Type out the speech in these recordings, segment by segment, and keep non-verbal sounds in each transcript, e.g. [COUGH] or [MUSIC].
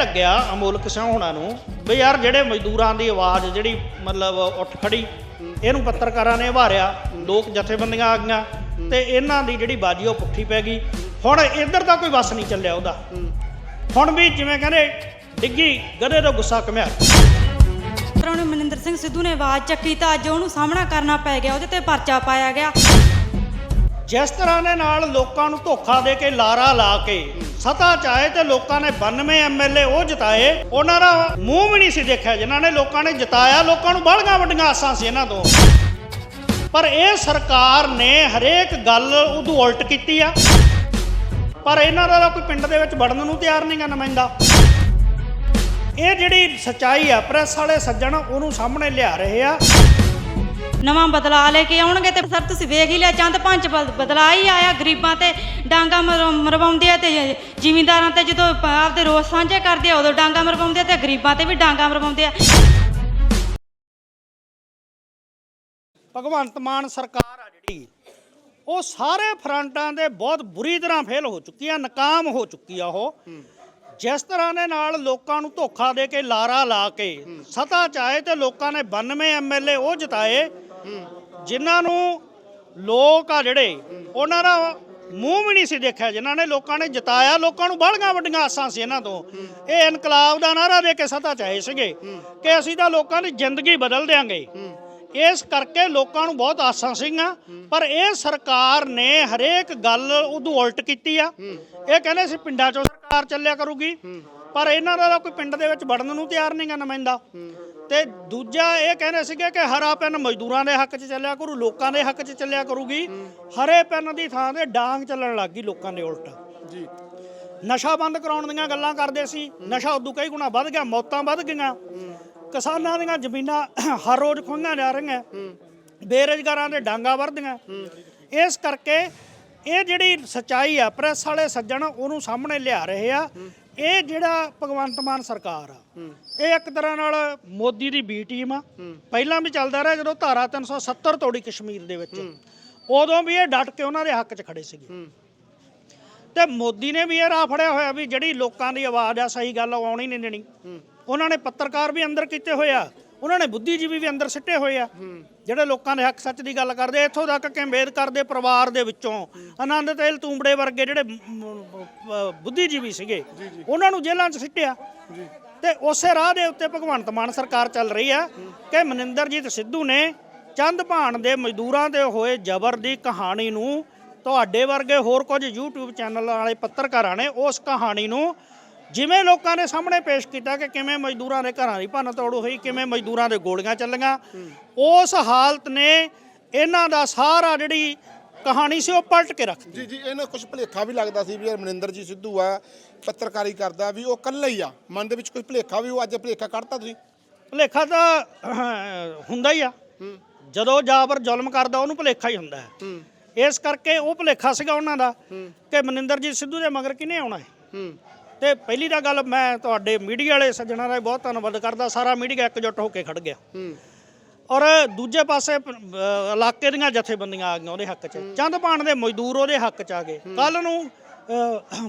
ਲੱਗਿਆ ਅਮੋਲਕ ਸਿੰਘ ਹੋਣਾ ਨੂੰ ਵੀ ਯਾਰ ਜਿਹੜੇ ਮਜ਼ਦੂਰਾਂ ਦੀ ਆਵਾਜ਼ ਜਿਹੜੀ ਮਤਲਬ ਉੱਠ ਖੜੀ ਇਹਨੂੰ ਪੱਤਰਕਾਰਾਂ ਨੇ ਵਾਰਿਆ ਲੋਕ ਜਥੇਬੰਦੀਆਂ ਆ ਗਈਆਂ ਤੇ ਇਹਨਾਂ ਦੀ ਜਿਹੜੀ ਬਾਜੀ ਉਹ ਪੁੱਠੀ ਪੈ ਗਈ। ਹੁਣ ਇੱਧਰ ਦਾ ਕੋਈ ਵਸ ਨਹੀਂ ਚੱਲਿਆ ਉਹਦਾ। ਹੁਣ ਵੀ ਜਿਵੇਂ ਕਹਿੰਦੇ ਡਿੱਗੀ ਗਧੇ ਤੋਂ ਗੁੱਸਾ ਕਮਿਆ ਪਰ ਉਹਨੇ ਮਨਿੰਦਰ ਸਿੰਘ ਸਿੱਧੂ ਨੇ ਆਵਾਜ਼ ਚੱਕੀ ਤਾਂ ਅੱਜ ਉਹਨੂੰ ਸਾਹਮਣਾ ਕਰਨਾ ਪੈ ਗਿਆ ਉਹਦੇ ਤੇ ਪਰਚਾ ਪਾਇਆ ਗਿਆ। ਜਿਸ ਤਰ੍ਹਾਂ ਦੇ ਨਾਲ ਲੋਕਾਂ ਨੂੰ ਧੋਖਾ ਦੇ ਕੇ ਲਾਰਾ ਲਾ ਕੇ ਸਤਾ 'ਚ ਆਏ ਤੇ ਲੋਕਾਂ ਨੇ 92 ਐਮਐਲਏ ਉਹ ਜਿਤਾਏ। ਉਹਨਾਂ ਦਾ ਮੂੰਹ ਵੀ ਨਹੀਂ ਸੀ ਦੇਖਿਆ ਜਿਨ੍ਹਾਂ ਨੇ ਲੋਕਾਂ ਨੇ ਜਿਤਾਇਆ। ਲੋਕਾਂ ਨੂੰ ਬਾਹਲੀਆਂ ਵੱਡੀਆਂ ਆਸਾਂ ਸੀ ਇਹਨਾਂ ਤੋਂ। ਪਰ ਇਹ ਸਰਕਾਰ ਨੇ ਹਰੇਕ ਗੱਲ ਉਦੋਂ ਉਲਟ ਕੀਤੀ ਆ। ਪਰ ਇਹਨਾਂ ਦਾ ਤਾਂ ਕੋਈ ਪਿੰਡ ਦੇ ਵਿੱਚ ਵੜਨ ਨੂੰ ਤਿਆਰ ਨਹੀਂਗਾ ਨੁਮਾਇੰਦਾ। ਇਹ ਜਿਹੜੀ ਸਚਾਈ ਆ, ਪ੍ਰੈਸ ਵਾਲੇ ਸੱਜਣ ਉਹਨੂੰ ਸਾਹਮਣੇ ਲਿਆ ਰਹੇ ਆ। ਨਵਾਂ ਬਦਲਾ ਲੈ ਕੇ ਆਉਣਗੇ ਤੇ ਸਰ ਤੁਸੀਂ ਵੇਖ ਹੀ ਲਿਆ, ਚੰਦ ਪੰਜ ਬਦਲਾ ਹੀ ਆਇਆ, ਗਰੀਬਾਂ ਤੇ ਡਾਂਗਾ ਮਰਵਾਉਂਦੇ ਆ ਤੇ ਜ਼ਿਮੀਂਦਾਰਾਂ ਤੇ ਜਦੋਂ ਆਪਦੇ ਰੋਸ ਸਾਂਝੇ ਕਰਦੇ ਆ, ਉਦੋਂ ਡਾਂਗਾ ਮਰਵਾਉਂਦੇ ਆ ਤੇ ਗਰੀਬਾਂ ਤੇ ਵੀ ਡਾਂਗਾ ਮਰਵਾਉਂਦੇ ਆ। ਭਗਵੰਤ ਮਾਨ ਸਰਕਾਰ ਆ ਜਿਹੜੀ, ਉਹ ਸਾਰੇ ਫਰੰਟਾਂ ਦੇ ਬਹੁਤ ਬੁਰੀ ਤਰ੍ਹਾਂ ਫੇਲ ਹੋ ਚੁੱਕੀ ਆ, ਨਾਕਾਮ ਹੋ ਚੁੱਕੀ ਆ ਉਹ। ਜਿਸ ਤਰ੍ਹਾਂ ਦੇ ਨਾਲ ਲੋਕਾਂ ਨੂੰ ਧੋਖਾ ਦੇ ਕੇ, ਲਾਰਾ ਲਾ ਕੇ, ਸਤਾ ਚਾਏ ਤੇ ਲੋਕਾਂ ਨੇ 92 ਐਮਐਲਏ ਉਹ ਜਿਤਾਏ ਜਿਨ੍ਹਾਂ ਨੂੰ ਲੋਕ ਆ ਜਿਹੜੇ, ਉਹਨਾਂ ਦਾ ਮੂੰਹ ਵੀ ਨਹੀਂ ਸੀ ਦੇਖਿਆ, ਜਿਨ੍ਹਾਂ ਨੇ ਲੋਕਾਂ ਨੇ ਜਿਤਾਇਆ, ਲੋਕਾਂ ਨੂੰ ਬਾਹਲੀਆਂ ਵੱਡੀਆਂ ਆਸਾਂ ਸੀ ਇਹਨਾਂ ਤੋਂ। ਇਹ ਇਨਕਲਾਬ ਦਾ ਨਾਰਾ ਦੇ ਕੇ ਸਤਾ ਚਾਏ ਸੀਗੇ ਕਿ ਅਸੀਂ ਤਾਂ ਲੋਕਾਂ ਦੀ ਜ਼ਿੰਦਗੀ ਬਦਲ ਦਿਆਂਗੇ। ਇਸ ਕਰਕੇ ਲੋਕਾਂ ਨੂੰ ਬਹੁਤ ਆਸਾਂ ਸੀਗੀਆਂ, ਪਰ ਇਹ ਸਰਕਾਰ ਨੇ ਹਰੇਕ ਗੱਲ ਉਦੋਂ ਉਲਟ ਕੀਤੀ ਆ। ਇਹ ਕਹਿੰਦੇ ਸੀ ਪਿੰਡਾਂ 'ਚੋਂ ਸਰਕਾਰ ਚੱਲਿਆ ਕਰੂਗੀ, ਪਰ ਇਹਨਾਂ ਦਾ ਕੋਈ ਪਿੰਡ ਦੇ ਵਿੱਚ ਵੜਨ ਨੂੰ ਤਿਆਰ ਨਹੀਂਗਾ ਨੁਮਾਇੰਦਾ। ਤੇ ਦੂਜਾ ਇਹ ਕਹਿੰਦੇ ਸੀਗੇ ਕਿ ਹਰਾ ਪੈਨ ਮਜ਼ਦੂਰਾਂ ਦੇ ਹੱਕ 'ਚ ਚੱਲਿਆ ਕਰੂ ਲੋਕਾਂ ਦੇ ਹੱਕ 'ਚ ਚੱਲਿਆ ਕਰੂਗੀ। ਹਰੇ ਪੈਨ ਦੀ ਥਾਂ ਤੇ ਡਾਂਗ ਚੱਲਣ ਲੱਗ ਗਈ ਲੋਕਾਂ ਦੇ ਉਲਟ। ਜੀ। ਨਸ਼ਾ ਬੰਦ ਕਰਾਉਣ ਦੀਆਂ ਗੱਲਾਂ ਕਰਦੇ ਸੀ। ਨਸ਼ਾ ਉਦੋਂ ਕਈ ਗੁਣਾ ਵੱਧ ਗਿਆ ਮੌਤਾਂ ਵੱਧ ਗਈਆਂ। ਕਿਸਾਨਾਂ ਦੀਆਂ ਜ਼ਮੀਨਾਂ [COUGHS] ਹਰ ਰੋਜ਼ ਖੋਹੀਆਂ ਜਾ ਰਹੀਆਂ। ਬੇਰੁਜ਼ਗਾਰਾਂ ਦੇ ਡਾਂਗਾ ਵਰਦੀਆਂ ਇਸ ਕਰਕੇ ਇਹ ਜਿਹੜੀ ਸਚਾਈ ਆ ਪ੍ਰੈਸ ਵਾਲੇ ਸੱਜਣ ਉਹਨੂੰ ਸਾਹਮਣੇ ਲਿਆ ਰਹੇ ਆ ਇਹ ਜਿਹੜਾ ਭਗਵੰਤ ਮਾਨ ਸਰਕਾਰ ਆ, ਇਹ ਇੱਕ ਤਰ੍ਹਾਂ ਨਾਲ ਮੋਦੀ ਦੀ ਬੀ ਟੀਮ ਆ। ਪਹਿਲਾਂ ਵੀ ਚੱਲਦਾ ਰਿਹਾ ਜਦੋਂ ਧਾਰਾ 370 ਤੋੜੀ ਕਸ਼ਮੀਰ ਦੇ ਵਿੱਚ। ਉਦੋਂ ਵੀ ਇਹ ਡਟ ਕੇ ਉਹਨਾਂ ਦੇ ਹੱਕ 'ਚ ਖੜੇ ਸੀਗੇ। ਤੇ ਮੋਦੀ ਨੇ ਵੀ ਇਹ ਰਾਹ ਫੜਿਆ ਹੋਇਆ ਵੀ ਜਿਹੜੀ ਲੋਕਾਂ ਦੀ ਆਵਾਜ਼ ਆ, ਸਹੀ ਗੱਲ ਉਹ ਆਉਣੀ ਨਹੀਂ ਦੇਣੀ। ਉਹਨਾਂ ਨੇ ਪੱਤਰਕਾਰ ਵੀ ਅੰਦਰ ਕੀਤੇ ਹੋਏ ਆ। ਉਹਨਾਂ ਨੇ ਬੁੱਧੀਜੀਵੀ ਵੀ ਅੰਦਰ ਸਿੱਟੇ ਹੋਏ ਆ। ਜਿਹੜੇ ਲੋਕਾਂ ਦੇ ਹੱਕ ਸੱਚ ਦੀ ਗੱਲ ਕਰਦੇ। ਇੱਥੋਂ ਤੱਕ ਕਿ ਅੰਬੇਦਕਰ ਦੇ ਪਰਿਵਾਰ ਦੇ ਵਿੱਚੋਂ ਆਨੰਦ ਤੇਲ ਤੂੰਬੜੇ ਵਰਗੇ ਜਿਹੜੇ ਬੁੱਧੀਜੀਵੀ ਸੀਗੇ ਉਹਨਾਂ ਨੂੰ ਜੇਲ੍ਹਾਂ 'ਚ ਸਿੱਟਿਆ। ਤੇ ਉਸੇ ਰਾਹ ਦੇ ਉੱਤੇ ਭਗਵੰਤ ਮਾਨ ਸਰਕਾਰ ਚੱਲ ਰਹੀ ਆ ਕਿ ਮਨਿੰਦਰਜੀਤ ਸਿੱਧੂ ਨੇ ਚੰਦ ਭਾਣ ਦੇ ਮਜ਼ਦੂਰਾਂ ਦੇ ਹੋਏ ਜ਼ਬਰ ਦੀ ਕਹਾਣੀ ਨੂੰ ਤੁਹਾਡੇ ਵਰਗੇ ਹੋਰ ਕੁਝ YouTube ਚੈਨਲ ਵਾਲੇ ਪੱਤਰਕਾਰਾਂ ਨੇ ਉਸ ਕਹਾਣੀ ਨੂੰ ਜਿਵੇਂ ਲੋਕਾਂ ਦੇ ਸਾਹਮਣੇ ਪੇਸ਼ ਕੀਤਾ ਕਿ ਕਿਵੇਂ ਮਜ਼ਦੂਰਾਂ ਦੇ ਘਰਾਂ ਦੀ ਭੰਨ ਤੋੜ ਹੋਈ ਕਿਵੇਂ ਮਜ਼ਦੂਰਾਂ ਦੇ ਗੋਲੀਆਂ ਚੱਲੀਆਂ ਉਸ ਹਾਲਤ ਨੇ ਇਹਨਾਂ ਦਾ ਸਾਰਾ ਜਿਹੜੀ ਕਹਾਣੀ ਸੀ ਉਹ ਪਲਟ ਕੇ ਰੱਖ ਦਿੱਤੀ। ਜੀ ਜੀ ਇਹਨਾਂ ਕੁਝ ਭੁਲੇਖਾ ਵੀ ਲੱਗਦਾ ਸੀ ਵੀ ਯਾਰ ਮਨਿੰਦਰ ਜੀ ਸਿੱਧੂ ਆ ਪੱਤਰਕਾਰੀ ਕਰਦਾ ਵੀ ਉਹ ਇਕੱਲਾ ਹੀ ਆ। ਮਨ ਦੇ ਵਿੱਚ ਕੋਈ ਭੁਲੇਖਾ ਵੀ ਉਹ ਅੱਜ ਭੁਲੇਖਾ ਕੱਢਤਾ ਤੁਸੀਂ? ਭੁਲੇਖਾ ਤਾਂ ਹੁੰਦਾ ਹੀ ਆ। ਜਦੋਂ ਜਾਬਰ ਜ਼ੁਲਮ ਕਰਦਾ ਉਹਨੂੰ ਭੁਲੇਖਾ ਹੀ ਹੁੰਦਾ ਹੈ। ਇਸ ਕਰਕੇ ਉਹ ਭੁਲੇਖਾ ਸੀਗਾ ਉਹਨਾਂ ਦਾ ਕਿ ਮਨਿੰਦਰਜੀਤ ਸਿੱਧੂ ਦੇ ਮਗਰ ਕਿਹਨੇ ਆਉਣਾ ਹੂੰ। ਤੇ ਪਹਿਲੀ ਤਾਂ ਗੱਲ ਮੈਂ ਤੁਹਾਡੇ ਮੀਡੀਆ ਵਾਲੇ ਸੱਜਣਾ ਦਾ ਬਹੁਤ ਧੰਨਵਾਦ ਕਰਦਾ ਸਾਰਾ ਮੀਡੀਆ ਇਕਜੁੱਟ ਹੋ ਕੇ ਖੜ ਗਿਆ। ਔਰ ਦੂਜੇ ਪਾਸੇ ਇਲਾਕੇ ਦੀਆਂ ਜਥੇਬੰਦੀਆਂ ਆ ਗਈਆਂ ਉਹਦੇ ਹੱਕ 'ਚ। ਚੰਦ ਪਾਣ ਦੇ ਮਜ਼ਦੂਰ ਉਹਦੇ ਹੱਕ 'ਚ ਆ ਗਏ। ਕੱਲ ਨੂੰ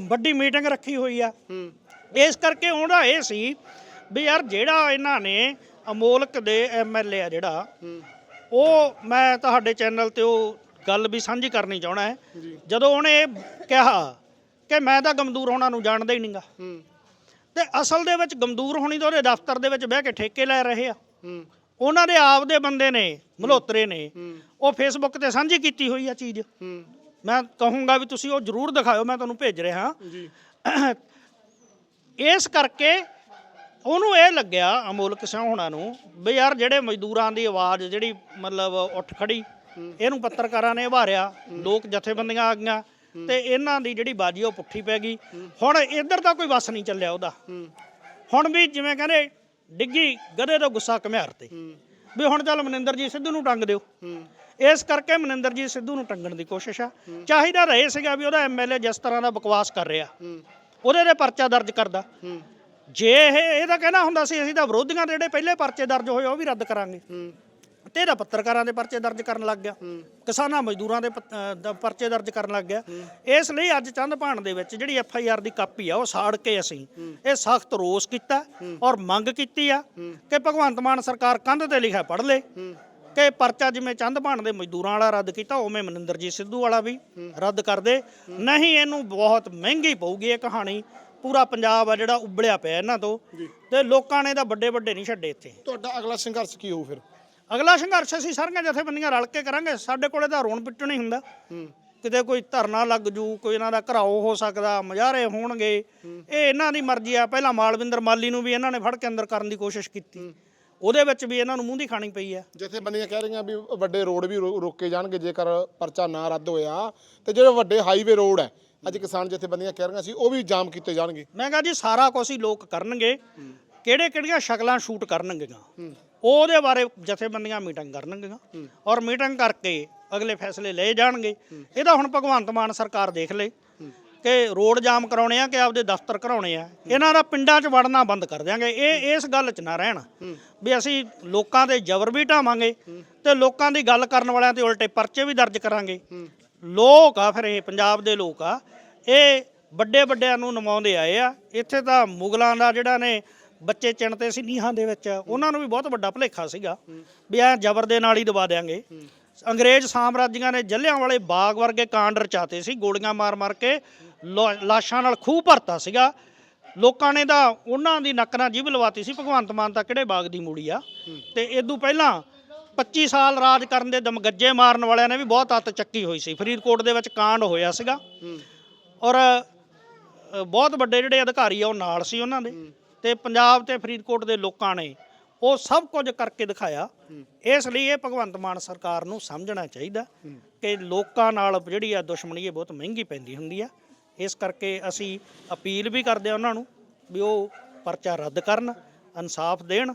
ਵੱਡੀ ਮੀਟਿੰਗ ਰੱਖੀ ਹੋਈ ਆ। ਇਸ ਕਰਕੇ ਉਹਦਾ ਇਹ ਸੀ ਵੀ ਯਾਰ ਜਿਹੜਾ ਇਹਨਾਂ ਨੇ ਅਮੋਲਕ ਦੇ ਐਮਐਲਏ ਆ ਜਿਹੜਾ ਉਹ ਮੈਂ ਤੁਹਾਡੇ ਚੈਨਲ ਤੇ ਉਹ ਗੱਲ ਵੀ ਸਾਂਝੀ ਕਰਨੀ ਚਾਹਣਾ ਹੈ। ਜਦੋਂ ਉਹਨੇ ਕਿਹਾ ਕਿ ਮੈਂ ਤਾਂ ਗਮਦੂਰ ਹੋਣਾ ਨੂੰ ਜਾਣਦਾ ਹੀ ਨਹੀਂਗਾ ਹੂੰ। ਤੇ ਅਸਲ ਦੇ ਵਿੱਚ ਗਮਦੂਰ ਹੋਣੀ ਤਾਂ ਉਹਦੇ ਦਫ਼ਤਰ ਦੇ ਵਿੱਚ ਬਹਿ ਕੇ ਠੇਕੇ ਲੈ ਰਹੇ ਆ। ਹੂੰ। ਉਹਨਾਂ ਦੇ ਆਪ ਦੇ ਬੰਦੇ ਨੇ ਮਲਹੋਤਰੇ ਨੇ ਉਹ ਫੇਸਬੁੱਕ ਤੇ ਸਾਂਝੀ ਕੀਤੀ ਹੋਈ ਆ ਚੀਜ਼। ਹੂੰ। ਮੈਂ ਕਹੂੰਗਾ ਵੀ ਤੁਸੀਂ ਉਹ ਜ਼ਰੂਰ ਦਿਖਾਓ ਮੈਂ ਤੁਹਾਨੂੰ ਭੇਜ ਰਿਹਾ। ਜੀ। ਇਸ ਕਰਕੇ ਉਹਨੂੰ ਇਹ ਲੱਗਿਆ ਅਮੋਲਕ ਸਿੰਘ ਹੋਣਾ ਨੂੰ ਵੀ ਯਾਰ ਜਿਹੜੇ ਮਜ਼ਦੂਰਾਂ ਦੀ ਆਵਾਜ਼ ਜਿਹੜੀ ਮਤਲਬ ਉੱਠ ਖੜੀ ਇਹਨੂੰ ਪੱਤਰਕਾਰਾਂ ਨੇ ਵਾਰਿਆ ਲੋਕ ਜਥੇਬੰਦੀਆਂ ਆ ਗਈਆਂ ਤੇ ਇਹਨਾਂ ਦੀ ਜਿਹੜੀ ਬਾਜੀ ਉਹ ਪੁੱਠੀ ਪੈ ਗਈ। ਹੁਣ ਇੱਧਰ ਤਾਂ ਕੋਈ ਵਸ ਨਹੀਂ ਚੱਲਿਆ ਉਹਦਾ। ਹੁਣ ਵੀ ਜਿਵੇਂ ਕਹਿੰਦੇ ਡਿੱਗੀ ਗਧੇ ਤੋਂ ਗੁੱਸਾ ਘਮਿਆਰ ਤੇ। ਵੀ ਹੁਣ ਚੱਲ ਮਨਿੰਦਰਜੀਤ ਸਿੱਧੂ ਨੂੰ ਟੰਗ ਦਿਓ। ਇਸ ਕਰਕੇ ਮਨਿੰਦਰਜੀਤ ਸਿੱਧੂ ਨੂੰ ਟੰਗਣ ਦੀ ਕੋਸ਼ਿਸ਼ ਆ। ਚਾਹੀਦਾ ਰਹੇ ਸੀਗਾ ਵੀ ਉਹਦਾ ਐਮਐਲਏ ਜਿਸ ਤਰ੍ਹਾਂ ਦਾ ਬਕਵਾਸ ਕਰ ਰਿਹਾ। ਉਹਦੇ ਤੇ ਪਰਚਾ ਦਰਜ ਕਰਦਾ। ਜੇ ਇਹ ਇਹਦਾ ਕਹਿਣਾ ਹੁੰਦਾ ਸੀ ਅਸੀਂ ਤਾਂ ਵਿਰੋਧੀਆਂ ਦੇ ਜਿਹੜੇ ਪਹਿਲੇ ਪਰਚੇ ਦਰਜ ਹੋਏ ਉਹ ਵੀ ਰੱਦ ਕਰਾਂਗੇ। ਤੇ ਇਹਦਾ ਪੱਤਰਕਾਰਾਂ ਦੇ ਪਰਚੇ ਦਰਜ ਕਰਨ ਲੱਗ ਗਿਆ। ਕਿਸਾਨਾਂ ਮਜ਼ਦੂਰਾਂ ਦੇ ਪੱਤ- ਅਹ ਦਾ ਪਰਚੇ ਦਰਜ ਕਰਨ ਲੱਗ ਗਿਆ। ਇਸ ਲਈ ਅੱਜ ਚੰਦ ਭਾਣ ਦੇ ਵਿੱਚ ਜਿਹੜੀ ਐਫ ਆਈ ਆਰ ਦੀ ਕਾਪੀ ਆ ਉਹ ਸਾੜ ਕੇ ਅਸੀਂ ਇਹ ਸਖਤ ਰੋਸ ਕੀਤਾ ਔਰ ਮੰਗ ਕੀਤੀ ਆ ਕਿ ਭਗਵੰਤ ਮਾਨ ਸਰਕਾਰ ਕੰਧ ਤੇ ਲਿਖਿਆ ਪੜ੍ਹ ਲੇ। ਕਿ ਪਰਚਾ ਜਿਵੇਂ ਚੰਦ ਭਾਣ ਦੇ ਮਜ਼ਦੂਰਾਂ ਵਾਲਾ ਰੱਦ ਕੀਤਾ ਉਵੇਂ ਮਨਿੰਦਰਜੀਤ ਸਿੱਧੂ ਵਾਲਾ ਵੀ ਰੱਦ ਕਰ ਦੇ। ਨਹੀਂ ਇਹਨੂੰ ਬਹੁਤ ਮਹਿੰਗੀ ਪਊਗੀ ਇਹ ਕਹਾਣੀ। ਪੂਰਾ ਪੰਜਾਬ ਆ ਜਿਹੜਾ ਉਬਲਿਆ ਪਿਆ ਇਹਨਾਂ ਤੋਂ ਤੇ ਲੋਕਾਂ ਨੇ ਤਾਂ ਵੱਡੇ ਵੱਡੇ ਨਹੀਂ ਛੱਡੇ ਇੱਥੇ। ਤੁਹਾਡਾ ਅਗਲਾ ਸੰਘਰਸ਼ ਕੀ ਹੋਊ ਫਿਰ? ਅਗਲਾ ਸੰਘਰਸ਼ ਅਸੀਂ ਸਾਰੀਆਂ ਜਥੇਬੰਦੀਆਂ ਰਲ ਕੇ ਕਰਾਂਗੇ। ਸਾਡੇ ਕੋਲੇ ਤਾਂ ਰੋਣ ਪਿੱਟਣ ਨਹੀਂ ਹੁੰਦਾ। ਕਿਤੇ ਕੋਈ ਧਰਨਾ ਲੱਗ ਜੂ ਕੋਈ ਇਹਨਾਂ ਦਾ ਘਰਾਓ ਹੋ ਸਕਦਾ ਮੁਜ਼ਾਹਰੇ ਹੋਣਗੇ। ਇਹ ਇਹਨਾਂ ਦੀ ਮਰਜ਼ੀ ਆ। ਪਹਿਲਾਂ ਮਾਲਵਿੰਦਰ ਮਾਲੀ ਨੂੰ ਵੀ ਇਹਨਾਂ ਨੇ ਫੜ ਕੇ ਅੰਦਰ ਕਰਨ ਦੀ ਕੋਸ਼ਿਸ਼ ਕੀਤੀ। ਉਹਦੇ ਵਿੱਚ ਵੀ ਇਹਨਾਂ ਨੂੰ ਮੂੰਹ ਦੀ ਖਾਣੀ ਪਈ ਆ। ਜਿੱਥੇ ਬੰਦੀਆਂ ਕਹਿ ਰਹੀਆਂ ਵੀ ਵੱਡੇ ਰੋਡ ਵੀ ਰੋਕੇ ਜਾਣਗੇ ਜੇਕਰ ਪਰਚਾ ਨਾ ਰੱਦ ਹੋਇਆ ਤੇ ਜਿਹੜੇ ਵੱਡੇ ਹਾਈਵੇ ਰੋਡ ਹੈ ਅੱਜ ਕਿਸਾਨ ਜਿੱਥੇ ਬੰਦੀਆਂ ਕਹਿ ਰਹੀਆਂ ਸੀ ਉਹ ਵੀ ਜਾਮ ਕੀਤੇ ਜਾਣਗੇ। ਮੈਂ ਕਹਾਂ ਜੀ ਸਾਰਾ ਕੁਝ ਹੀ ਲੋਕ ਕਰਨਗੇ। ਕਿਹੜੇ ਕਿਹੜੀਆਂ ਸ਼ਕਲਾਂ ਸ਼ੂਟ ਕਰਨਗੀਆਂ ਉਹਦੇ ਬਾਰੇ ਜਥੇਬੰਦੀਆਂ ਮੀਟਿੰਗ ਕਰਨਗੀਆਂ ਔਰ ਮੀਟਿੰਗ ਕਰਕੇ ਅਗਲੇ ਫੈਸਲੇ ਲਏ ਜਾਣਗੇ। ਇਹਦਾ ਹੁਣ ਭਗਵੰਤ ਮਾਨ ਸਰਕਾਰ ਦੇਖ ਲੇ ਕਿ ਰੋਡ ਜਾਮ ਕਰਾਉਣੇ ਆ ਕਿ ਆਪਦੇ ਦਫ਼ਤਰ ਕਰਾਉਣੇ ਆ। ਇਹਨਾਂ ਦਾ ਪਿੰਡਾਂ 'ਚ ਵੜਨਾ ਬੰਦ ਕਰ ਦਿਆਂਗੇ। ਇਹ ਇਸ ਗੱਲ 'ਚ ਨਾ ਰਹਿਣ ਵੀ ਅਸੀਂ ਲੋਕਾਂ ਦੇ ਜ਼ਬਰ ਵੀ ਢਾਵਾਂਗੇ ਤੇ ਲੋਕਾਂ ਦੀ ਗੱਲ ਕਰਨ ਵਾਲਿਆਂ ਤੇ ਉਲਟੇ ਪਰਚੇ ਵੀ ਦਰਜ ਕਰਾਂਗੇ। ਲੋਕ ਆ ਫਿਰ ਇਹ ਪੰਜਾਬ ਦੇ ਲੋਕ ਆ ਇਹ ਵੱਡੇ ਵੱਡਿਆਂ ਨੂੰ ਨਮਾਉਂਦੇ ਆਏ ਆ। ਇੱਥੇ ਤਾਂ ਮੁਗਲਾਂ ਦਾ ਜਿਹੜਾ ਨੇ ਬੱਚੇ ਚਿਣਤੇ ਸੀ ਨੀਹਾਂ ਦੇ ਵਿੱਚ। ਉਹਨਾਂ ਨੂੰ ਵੀ ਬਹੁਤ ਵੱਡਾ ਭੁਲੇਖਾ ਸੀਗਾ ਵੀ ਐ ਜ਼ਬਰ ਦੇ ਨਾਲ ਹੀ ਦਬਾ ਦੇਾਂਗੇ ਅੰਗਰੇਜ਼ ਸਾਮਰਾਜੀਆਂ ਨੇ ਜੱਲਿਆਂ ਵਾਲੇ ਬਾਗ ਵਰਗੇ ਕਾਂਡ ਰਚਾਤੇ ਸੀ ਗੋਲੀਆਂ ਮਾਰ ਮਾਰ ਕੇ ਲਾਸ਼ਾਂ ਨਾਲ ਖੂਹ ਭਰਤਾ ਸੀਗਾ। ਲੋਕਾਂ ਨੇ ਤਾਂ ਉਹਨਾਂ ਦੀ ਨੱਕ ਨਾਲ ਜੀਭ ਲਵਾਤੀ ਸੀ ਭਗਵੰਤ ਮਾਨ ਤਾਂ ਕਿਹੜੇ ਬਾਗ ਦੀ ਮੂੜੀ ਆ। ਤੇ ਇਦੋਂ ਪਹਿਲਾਂ 25 ਸਾਲ ਰਾਜ ਕਰਨ ਦੇ ਦਮਗੱਜੇ ਮਾਰਨ ਵਾਲਿਆਂ ਨੇ ਵੀ ਬਹੁਤ ਅੱਤ ਚੱਕੀ ਹੋਈ ਸੀ। ਫਰੀਦਕੋਟ ਦੇ ਵਿੱਚ ਕਾਂਡ ਹੋਇਆ ਸੀਗਾ। ਔਰ ਬਹੁਤ ਵੱਡੇ ਜਿਹੜੇ ਅਧਿਕਾਰੀ ਆ ਉਹ ਨਾਲ ਸੀ ਉਹਨਾਂ ਦੇ। ਤੇ ਪੰਜਾਬ ਤੇ ਫਰੀਦਕੋਟ ਦੇ ਲੋਕਾਂ ਨੇ ਉਹ ਸਭ ਕੁਝ ਕਰਕੇ ਦਿਖਾਇਆ। ਇਸ ਲਈ ਇਹ ਭਗਵੰਤ ਮਾਨ ਸਰਕਾਰ ਨੂੰ ਸਮਝਣਾ ਚਾਹੀਦਾ ਕਿ ਲੋਕਾਂ ਨਾਲ ਜਿਹੜੀ ਆ ਦੁਸ਼ਮਣੀ ਇਹ ਬਹੁਤ ਮਹਿੰਗੀ ਪੈਂਦੀ ਹੁੰਦੀ ਆ। ਇਸ ਕਰਕੇ ਅਸੀਂ ਅਪੀਲ ਵੀ ਕਰਦੇ ਆ ਉਹਨਾਂ ਨੂੰ ਵੀ ਉਹ ਪਰਚਾ ਰੱਦ ਕਰਨ, ਇਨਸਾਫ ਦੇਣ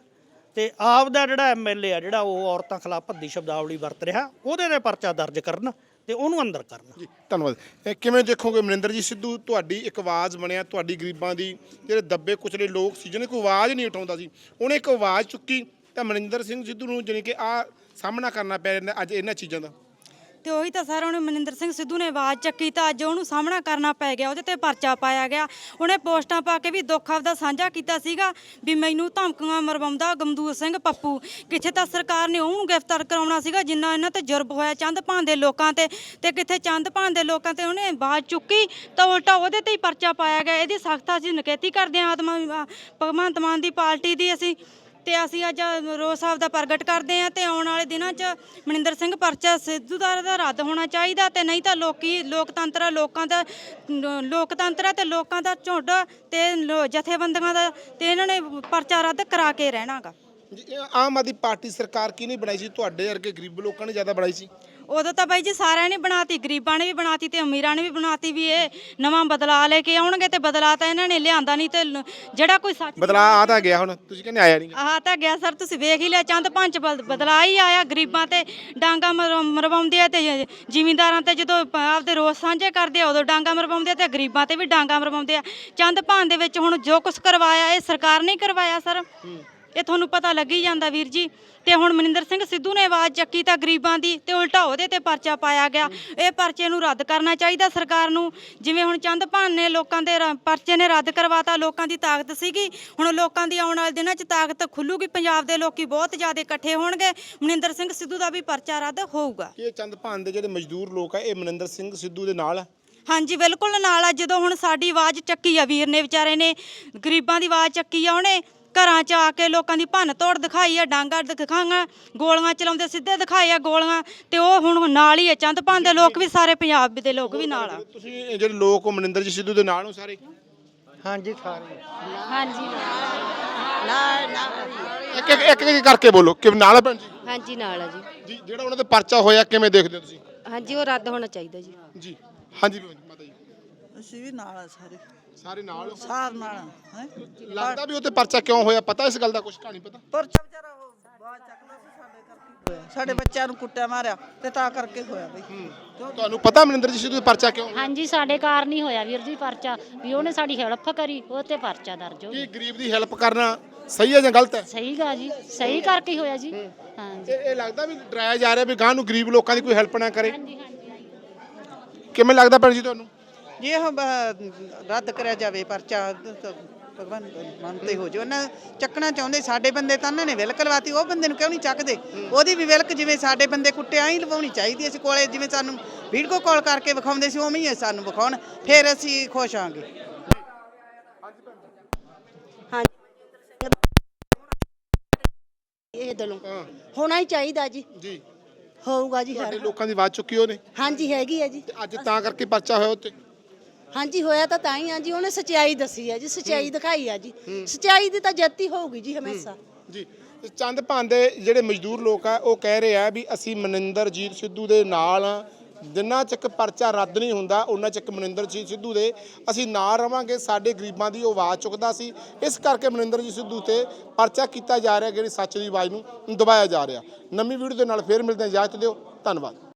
ਤੇ ਆਪ ਦਾ ਜਿਹੜਾ ਐਮਐਲਏ ਆ, ਜਿਹੜਾ ਉਹ ਔਰਤਾਂ ਖਿਲਾਫ ਭੱਦੀ ਸ਼ਬਦਾਵਲੀ ਵਰਤ ਰਿਹਾ, ਉਹਦੇ ਤੇ ਪਰਚਾ ਦਰਜ ਕਰਨ। ਤੇ ਉਹਨੂੰ ਅੰਦਰ ਕਰਨਾ। ਜੀ, ਧੰਨਵਾਦ। ਇਹ ਕਿਵੇਂ ਦੇਖੋਗੇ ਮਨਿੰਦਰ ਜੀ ਸਿੱਧੂ? ਤੁਹਾਡੀ ਇੱਕ ਆਵਾਜ਼ ਬਣਿਆ, ਤੁਹਾਡੀ ਗਰੀਬਾਂ ਦੀ ਜਿਹੜੇ ਦੱਬੇ ਕੁਚਲੇ ਲੋਕ ਸੀ, ਜਿਹਨੇ ਕੋਈ ਆਵਾਜ਼ ਨਹੀਂ ਉਠਾਉਂਦਾ ਸੀ, ਉਹਨੇ ਇੱਕ ਆਵਾਜ਼ ਚੁੱਕੀ ਤਾਂ ਮਨਿੰਦਰ ਸਿੰਘ ਸਿੱਧੂ ਨੂੰ ਜਾਣੀ ਕਿ ਆ ਸਾਹਮਣਾ ਕਰਨਾ ਪੈ ਰਿਹਾ ਅੱਜ ਇਹਨਾਂ ਚੀਜ਼ਾਂ ਦਾ। ਤੇ ਉਹੀ ਤਾਂ ਸਰ ਉਹਨੇ ਮਨਿੰਦਰ ਸਿੰਘ ਸਿੱਧੂ ਨੇ ਆਵਾਜ਼ ਚੱਕੀ ਤਾਂ ਅੱਜ ਉਹਨੂੰ ਸਾਹਮਣਾ ਕਰਨਾ ਪੈ ਗਿਆ, ਉਹਦੇ ਤੇ ਪਰਚਾ ਪਾਇਆ ਗਿਆ। ਉਹਨੇ ਪੋਸਟਾਂ ਪਾ ਕੇ ਵੀ ਦੁੱਖ ਆਪਦਾ ਸਾਂਝਾ ਕੀਤਾ ਸੀਗਾ ਵੀ ਮੈਨੂੰ ਧਮਕੀਆਂ ਮਰਵਾਉਂਦਾ ਗਮਦੂਰ ਸਿੰਘ ਪੱਪੂ। ਕਿੱਥੇ ਤਾਂ ਸਰਕਾਰ ਨੇ ਉਹਨੂੰ ਗ੍ਰਿਫਤਾਰ ਕਰਾਉਣਾ ਸੀਗਾ ਜਿੰਨਾ ਇਹਨਾਂ ਤੇ ਜੁਰਬ ਹੋਇਆ ਚੰਦ ਭਾਨ ਦੇ ਲੋਕਾਂ ਤੇ ਤੇ ਕਿੱਥੇ ਚੰਦ ਭਾਨ ਦੇ ਲੋਕਾਂ ਤੇ ਉਹਨੇ ਆਵਾਜ਼ ਚੁੱਕੀ ਤਾਂ ਉਲਟਾ ਉਹਦੇ ਤੇ ਹੀ ਪਰਚਾ ਪਾਇਆ ਗਿਆ। ਇਹਦੀ ਸਖਤ ਅਸੀਂ ਨਿਕੇਤੀ ਕਰਦੇ ਹਾਂ ਆਤਮਾ, ਭਗਵੰਤ ਮਾਨ ਦੀ ਪਾਰਟੀ ਦੀ ਅਸੀਂ। ਤੇ ਅਸੀਂ ਅੱਜ ਰੋਸ ਸਾਹਿਬ ਦਾ ਪ੍ਰਗਟ ਕਰਦੇ ਹਾਂ ਤੇ ਆਉਣ ਵਾਲੇ ਦਿਨਾਂ 'ਚ ਮਨਿੰਦਰ ਸਿੰਘ ਪਰਚਾ ਸਿੱਧੂ ਦਾ ਦਾ ਰੱਦ ਹੋਣਾ ਚਾਹੀਦਾ ਤੇ ਨਹੀਂ ਤਾਂ ਲੋਕੀ ਲੋਕਤੰਤਰ ਆ, ਲੋਕਾਂ ਦਾ ਲੋਕਤੰਤਰ ਆ ਤੇ ਲੋਕਾਂ ਦਾ ਝੁੰਡ ਤੇ ਲੋ- ਜਥੇਬੰਦੀਆਂ ਦਾ ਤੇ ਇਹਨਾਂ ਨੇ ਪਰਚਾ ਰੱਦ ਕਰਾ ਕੇ ਰਹਿਣਾਗਾ। ਜੀ, ਇਹ ਆਮ ਆਦਮੀ ਪਾਰਟੀ ਸਰਕਾਰ ਕੀ ਨਹੀਂ ਬਣਾਈ ਸੀ? ਤੁਹਾਡੇ ਵਰਗੇ ਗਰੀਬ ਲੋਕਾਂ ਨੇ ਜ਼ਿਆਦਾ ਬਣਾਈ ਸੀ। ਉਦੋਂ ਤਾਂ ਬਾਈ ਜੀ ਸਾਰਿਆਂ ਨੇ ਬਣਾਤੀ ਗਰੀਬਾਂ ਨੇ ਵੀ ਬਣਾਤੀ ਤੇ ਅਮੀਰਾਂ ਨੇ ਵੀ ਬਣਾਤੀ ਵੀ ਇਹ ਨਵਾਂ ਬਦਲਾ ਲੈ ਕੇ ਆਉਣਗੇ ਤੇ ਬਦਲਾ ਤਾਂ ਇਹਨਾਂ ਨੇ ਲਿਆਂਦਾ ਨਹੀਂ ਤੇ ਲ- ਜਿਹੜਾ ਕੋਈ ਸੱਚ ਬਦਲਾ ਆ ਤਾਂ ਗਿਆ ਹੁਣ ਤੁਸੀਂ ਕਹਿੰਦੇ ਆਇਆ ਨਹੀਂ ਆਹ ਤਾਂ ਗਿਆ ਸਰ ਤੁਸੀਂ ਵੇਖ ਹੀ ਲਿਆ ਚੰਦ ਪੰਜ ਬਦ- ਬਦਲਾ ਹੀ ਆਇਆ ਗਰੀਬਾਂ ਤੇ ਡਾਂਗਾ ਮਰ- ਮਰਵਾਉਂਦੇ ਆ ਤੇ ਜ਼ਿਮੀਂਦਾਰਾਂ ਤੇ ਜਦੋਂ ਪ- ਆਪਦੇ ਰੋਸ ਸਾਂਝੇ ਕਰਦੇ ਆ ਉਦੋਂ ਡਾਂਗਾ ਮਰਵਾਉਂਦੇ ਆ ਤੇ ਗਰੀਬਾਂ ਤੇ ਵੀ ਡਾਂਗਾ ਮਰਵਾਉਂਦੇ ਆ। ਚੰਦ ਭਾਨ ਦੇ ਵਿੱਚ ਹੁਣ ਜੋ ਕੁਝ ਕਰਵਾਇਆ ਇਹ ਸਰਕਾਰ ਨੇ ਹੀ ਕਰਵਾਇਆ ਸਰ। ਇਹ ਤੁਹਾਨੂੰ ਪਤਾ ਲੱਗ ਹੀ ਜਾਂਦਾ ਵੀਰ ਜੀ। ਤੇ ਹੁਣ ਮਨਿੰਦਰ ਸਿੰਘ ਸਿੱਧੂ ਨੇ ਆਵਾਜ਼ ਚੱਕੀ ਤਾਂ ਗਰੀਬਾਂ ਦੀ ਤੇ ਉਲਟਾ ਉਹਦੇ ਤੇ ਪਰਚਾ ਪਾਇਆ ਗਿਆ। ਇਹ ਪਰਚੇ ਨੂੰ ਰੱਦ ਕਰਨਾ ਚਾਹੀਦਾ ਸਰਕਾਰ ਨੂੰ। ਜਿਵੇਂ ਹੁਣ ਚੰਦ ਭਾਨ ਨੇ ਲੋਕਾਂ ਦੇ ਰ- ਪਰਚੇ ਨੇ ਰੱਦ ਕਰਵਾਤਾ ਲੋਕਾਂ ਦੀ ਤਾਕਤ ਸੀਗੀ। ਹੁਣ ਲੋਕਾਂ ਦੀ ਆਉਣ ਵਾਲੇ ਦਿਨਾਂ 'ਚ ਤਾਕਤ ਖੁੱਲੂਗੀ। ਪੰਜਾਬ ਦੇ ਲੋਕੀ ਬਹੁਤ ਜ਼ਿਆਦਾ ਇਕੱਠੇ ਹੋਣਗੇ। ਮਨਿੰਦਰ ਸਿੰਘ ਸਿੱਧੂ ਦਾ ਵੀ ਪਰਚਾ ਰੱਦ ਹੋਊਗਾ। ਇਹ ਚੰਦ ਭਾਨ ਦੇ ਜਿਹੜੇ ਮਜ਼ਦੂਰ ਲੋਕ ਆ ਇਹ ਮਨਿੰਦਰ ਸਿੰਘ ਸਿੱਧੂ ਦੇ ਨਾਲ ਆ? ਹਾਂਜੀ ਬਿਲਕੁਲ ਨਾਲ ਆ। ਜਦੋਂ ਹੁਣ ਸਾਡੀ ਆਵਾਜ਼ ਚੱਕੀ ਆ ਵੀਰ ਨੇ ਵਿਚਾਰੇ ਨੇ ਗਰੀਬਾਂ ਦੀ ਆਵਾਜ਼ ਚੱਕੀ ਆ ਉਹਨੇ ਘਰਾਂ 'ਚ ਆ ਕੇ ਲੋਕਾਂ ਦੀ ਭੰਨ ਤੋੜ ਦਿਖਾਈ ਆ ਡਾਂਗਾ ਦਿਖਾਈਆਂ ਗੋਲੀਆਂ ਚਲਾਉਂਦੇ ਸਿੱਧੇ ਦਿਖਾਏ ਆ ਗੋਲੀਆਂ ਤੇ ਉਹ ਹੁਣ ਨਾਲ ਹੀ ਆ ਚੰਦ ਭਾਨ ਦੇ ਲੋਕ ਵੀ ਸਾਰੇ ਪੰਜਾਬ ਦੇ ਲੋਕ ਵੀ ਨਾਲ ਆ। ਤੁਸੀਂ ਇਹ ਜਿਹੜੇ ਲੋਕ ਮਨਿੰਦਰ ਜੀ ਸਿੱਧੂ ਦੇ ਨਾਲ ਹੋ ਸਾਰੇ? ਹਾਂਜੀ ਸਾਰੇ। ਇੱਕ ਇੱਕ ਇੱਕ ਇੱਕ ਕਰਕੇ ਬੋਲੋ ਕਿ ਨਾਲ ਆ ਭੈਣ ਜੀ? ਹਾਂਜੀ ਨਾਲ ਆ ਜੀ। ਜੀ ਜਿਹੜਾ ਉਹਨਾਂ ਤੇ ਪਰਚਾ ਹੋਇਆ ਕਿਵੇਂ ਦੇਖਦੇ ਹੋ ਤੁਸੀਂ? ਹਾਂਜੀ ਉਹ ਰੱਦ ਹੋਣਾ ਚਾਹੀਦਾ ਜੀ। ਜੀ ਹਾਂਜੀ ਮਾਤਾ ਜੀ। ਅਸੀਂ ਵੀ ਨਾਲ ਆ ਸਾਰੇ। ਸਾਰੇ ਨਾਲ? ਹੋ। ਸਾਰ ਨਾਲ ਹੈ? ਲੱਗਦਾ ਵੀ ਉਹ ਤੇ ਪਰਚਾ ਕਿਉਂ ਹੋਇਆ? ਪਤਾ ਇਸ ਗੱਲ ਦਾ ਕੁਝ ਕਹਾਣੀ ਪਤਾ? ਪਰਚਾ ਵਿਚਾਰਾ ਉਹ ਬਾਅਦ ਚੱਕ ਲਿਆ ਸੀ ਸਾਡੇ ਹੋਇਆ? ਸਾਡੇ ਬੱਚਿਆਂ ਨੂੰ ਕੁੱਟਿਆ ਮਾਰਿਆ ਤੇ ਤਾਂ ਕਰਕੇ ਹੋਇਆ ਬਈ। ਤੁਹਾਨੂੰ ਪਤਾ ਮਨਿੰਦਰ ਸਿੱਧੂ ਦਾ ਪਰਚਾ ਕਿਉਂ ਹਾਂਜੀ ਸਾਡੇ ਕਾਰਨ ਹੀ ਹੋਇਆ ਵੀਰ ਜੀ ਪਰਚਾ। ਵੀ ਉਹਨੇ ਸਾਡੀ ਹੈਲਪ ਕਰੀ ਉਹ ਤੇ ਪਰਚਾ ਦਰਜ ਹੋ ਗਿਆ। ਕੀ ਗਰੀਬ ਦੀ ਹੈਲਪ ਕਰਨਾ ਸਹੀ ਹੈ ਜਾਂ ਗਲਤ ਹੈ? ਸਹੀ ਗਾ ਜੀ ਸਹੀ ਕਰਕੇ ਹੀ ਹੋਇਆ ਜੀ। ਹਾਂਜੀ। ਇਹ ਇਹ ਲੱਗਦਾ ਵੀ ਡਰਾਇਆ ਜਾ ਰਿਹਾ ਵੀ ਗਾਂ ਨੂੰ ਗਰੀਬ ਲੋਕਾਂ ਦੀ ਕੋਈ ਹੈਲਪ ਨਾ ਕਰੇ। ਹਾਂਜੀ ਹਾਂਜੀ। ਕਿਵੇਂ ਲੱਗਦਾ ਭੈਣ ਜੀ ਤੁਹਾਨੂੰ? ਜੇ ਇਹ ਬ- ਰੱਦ ਕਰਿਆ ਜਾਵੇ ਪਰਚਾ ਤਾਂ ਭਗਵਾਨ ਮਨ ਤੇ ਹੋ ਜਾਓ। ਉਹਨਾਂ ਚੱਕਣਾ ਚਾਹੁੰਦੇ ਸਾਡੇ ਬੰਦੇ ਤਾਂ ਉਹਨਾਂ ਨੇ ਵਿਲਕ ਲਵਾਤੀ ਉਹ ਬੰਦੇ ਨੂੰ ਕਿਉਂ ਨਹੀਂ ਚੱਕਦੇ? ਉਹਦੀ ਵੀ ਵਿਲਕ ਜਿਵੇਂ ਸਾਡੇ ਬੰਦੇ ਕੁੱਟੇ ਆਈ ਲਵਾਉਣੀ ਚਾਹੀਦੀ ਅਸੀਂ ਕੋਲੇ ਜਿਵੇਂ ਸਾਨੂੰ ਵੀਡੀਓ ਕਾਲ ਕਰਕੇ ਵਿਖਾਉਂਦੇ ਸੀ ਉਵੇਂ ਹੀ ਸਾਨੂੰ ਵਿਖਾਉਣ ਫਿਰ ਅਸੀਂ ਖੁਸ਼ ਆਂਗੇ ਇਹ ਦਿਲੋਂ ਹੋਣਾ ਹੀ ਚਾਹੀਦਾ ਜੀ। ਜੀ। ਹੋਊਗਾ ਜੀ ਤੁਹਾਡੇ ਹਰ। ਲੋਕਾਂ ਦੀ ਆਵਾਜ਼ ਚੁੱਕੀ ਉਹਨੇ ਹਾਂਜੀ ਹੈਗੀ ਹੈ ਜੀ। ਤੇ ਅੱਜ ਤਾਂ ਕਰਕੇ ਪਰਚਾ ਹੋਇਆ ਉੱਤੇ ਹਾਂਜੀ ਹੋਇਆ ਤਾਂ ਤਾਂ ਹੀ ਆ ਜੀ ਉਹਨੇ ਸਚਾਈ ਦੱਸੀ ਹੈ ਜੀ ਸਚਾਈ ਦਿਖਾਈ ਆ ਜੀ। ਸਚਾਈ ਦੀ ਤਾਂ ਜਿੱਤ ਹੀ ਹੋਊਗੀ ਜੀ ਹਮੇਸ਼ਾ। ਜੀ ਤੇ ਚੰਦ ਭਾਂਦੇ ਜਿਹੜੇ ਮਜ਼ਦੂਰ ਲੋਕ ਆ ਉਹ ਕਹਿ ਰਹੇ ਆ ਵੀ ਅਸੀਂ ਮਨਿੰਦਰਜੀਤ ਸਿੱਧੂ ਦੇ ਨਾਲ ਆ। ਜਿੰਨਾ ਚੱਕ ਪਰਚਾ ਰੱਦ ਨਹੀਂ ਹੁੰਦਾ ਉਹਨਾਂ ਚੱਕ ਮਨਿੰਦਰਜੀਤ ਸਿੱਧੂ ਦੇ। ਅਸੀਂ ਨਾਲ ਰਵਾਂਗੇ ਸਾਡੇ ਗਰੀਬਾਂ ਦੀ ਉਹ ਆਵਾਜ਼ ਚੁੱਕਦਾ ਸੀ। ਇਸ ਕਰਕੇ ਮਨਿੰਦਰਜੀਤ ਸਿੱਧੂ ਤੇ ਪਰਚਾ ਕੀਤਾ ਜਾ ਰਿਹਾ ਜਿਹੜੀ ਸੱਚ ਦੀ ਆਵਾਜ਼ ਨੂੰ ਦਬਾਇਆ ਜਾ ਰਿਹਾ। ਨਵੀਂ ਵੀਡੀਓ ਦੇ ਨਾਲ ਫੇਰ ਮਿਲਦੇ ਹਾਂ ਇਜਾਜ਼ਤ ਦਿਓ। ਧੰਨਵਾਦ।